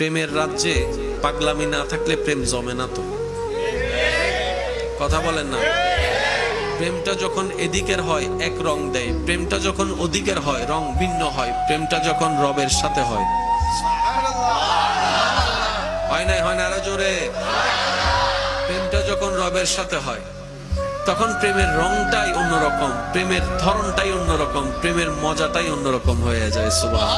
প্রেমের রাজ্যে পাগলামি না থাকলে প্রেম জমে না তো। কথা বলেন না। প্রেমটা যখন এদিকের হয়, এক রং দেয়। প্রেমটা যখন ওদিকের হয়, রং ভিন্ন হয়। প্রেমটা যখন রবের সাথে হয়। হয় নাই, হয় না জোরে। প্রেমটা যখন রবের সাথে হয়, তখন প্রেমের রংটাই অন্যরকম, প্রেমের ধরনটাই অন্যরকম, প্রেমের মজাটাই অন্যরকম হয়ে যায় সুবাহ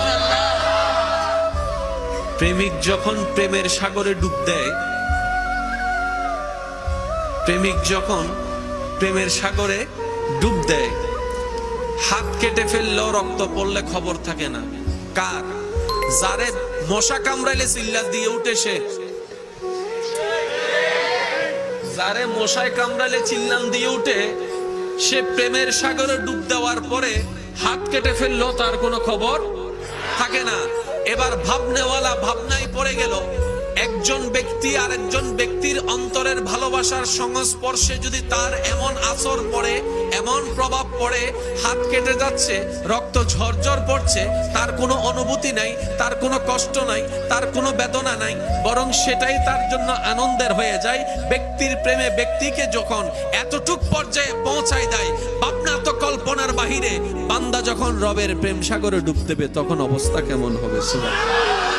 প্রেমিক যখন প্রেমের সাগরে ডুব দেয়, প্রেমিক যখন প্রেমের সাগরে ডুব দেয়, হাত কেটে ফেললেও রক্ত পড়লে খবর থাকে না। কার? যারে মশা কামড়াইলে চিল্লা দিয়ে উঠে সে। যারে মশায় কামড়ালে চিল্লান দিয়ে উঠে, সে প্রেমের সাগরে ডুব দেওয়ার পরে হাত কেটে ফেলল তার কোনো খবর থাকে না। এবার ভাবনেওয়ালা ভাবনায় পড়ে গেল। একজন ব্যক্তি আর একজন ব্যক্তির অন্তরের ভালোবাসার সংস্পর্শে যদি তার এমন আসর পড়ে প্রভাব পড়ে, হাত কেটে যাচ্ছে, রক্ত ঝরঝর পড়ছে, তার কোনো অনুভূতি নাই, তার কোনো কষ্ট নাই, তার কোনো বেদনা নাই, বরং সেটাই তার জন্য আনন্দের হয়ে যায়, ব্যক্তির প্রেমে ব্যক্তিকে যখন এতটুক পর্যায়ে পৌঁছায় দেয়, ভাবনা তো কল্পনার বাহিরে, বান্দা যখন রবের প্রেম সাগরে ডুব দেবে, তখন অবস্থা কেমন হবে সুবহান